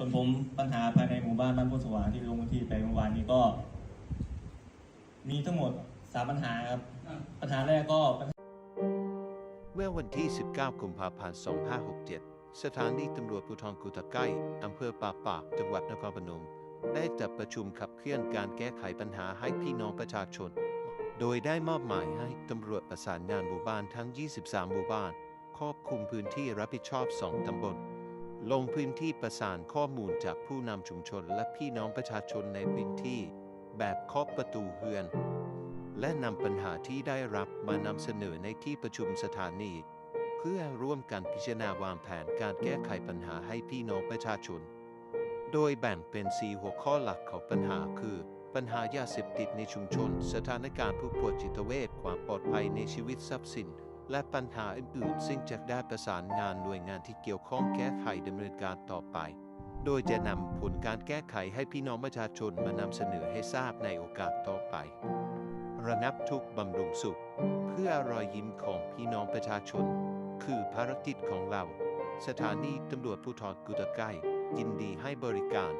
ส่วนผมปัญหาภายในหมู่บ้านบ้านพุทธสว่างที่ลงพื้นที่ไปเมื่อวานนี้ก็ มีทั้งหมดสามปัญหาครับ ปัญหาแรกก็ปัญหาเมื่อวันที่ 19 กุมภาพันธ์ 2567 สถานีตำรวจภูธรกุตะไก้อำเภอป่าปาก จังหวัดนครพนม ได้จัดประชุมขับเคลื่อนการแก้ไขปัญหาให้พี่น้องประชาชน โดยได้มอบหมายให้ตำรวจประสานงานหมู่บ้านทั้ง 23 หมู่บ้าน ครอบคลุมพื้นที่รับผิดชอบ 2 ตำบล ลงพื้นที่ประสานข้อมูลจากผู้นำชุมชนและพี่น้องประชาชนในพื้นที่ แบบเคาะประตูเฮือน และนำปัญหาที่ได้รับมานำเสนอในที่ประชุมสถานี เพื่อร่วมกันพิจารณาวางแผนการแก้ไขปัญหาให้พี่น้องประชาชน โดยแบ่งเป็น 4 หัวข้อหลักของปัญหาคือ ปัญหายาเสพติดในชุมชน สถานการณ์ผู้ป่วยจิตเวชความปลอดภัยในชีวิตทรัพย์สิน และปัญหาอื่นๆ ซึ่งจะได้ประสานงานหน่วยงานที่เกี่ยวข้องแก้ไขดำเนินการต่อไป โดยจะนำผลการแก้ไขให้พี่น้องประชาชนมานำเสนอให้ทราบในโอกาสต่อไประงับทุกข์บำรุงสุข เพื่อรอยยิ้มของพี่น้องประชาชน คือภารกิจของเรา สถานีตำรวจภูธรกุตะไกยินดีให้บริการ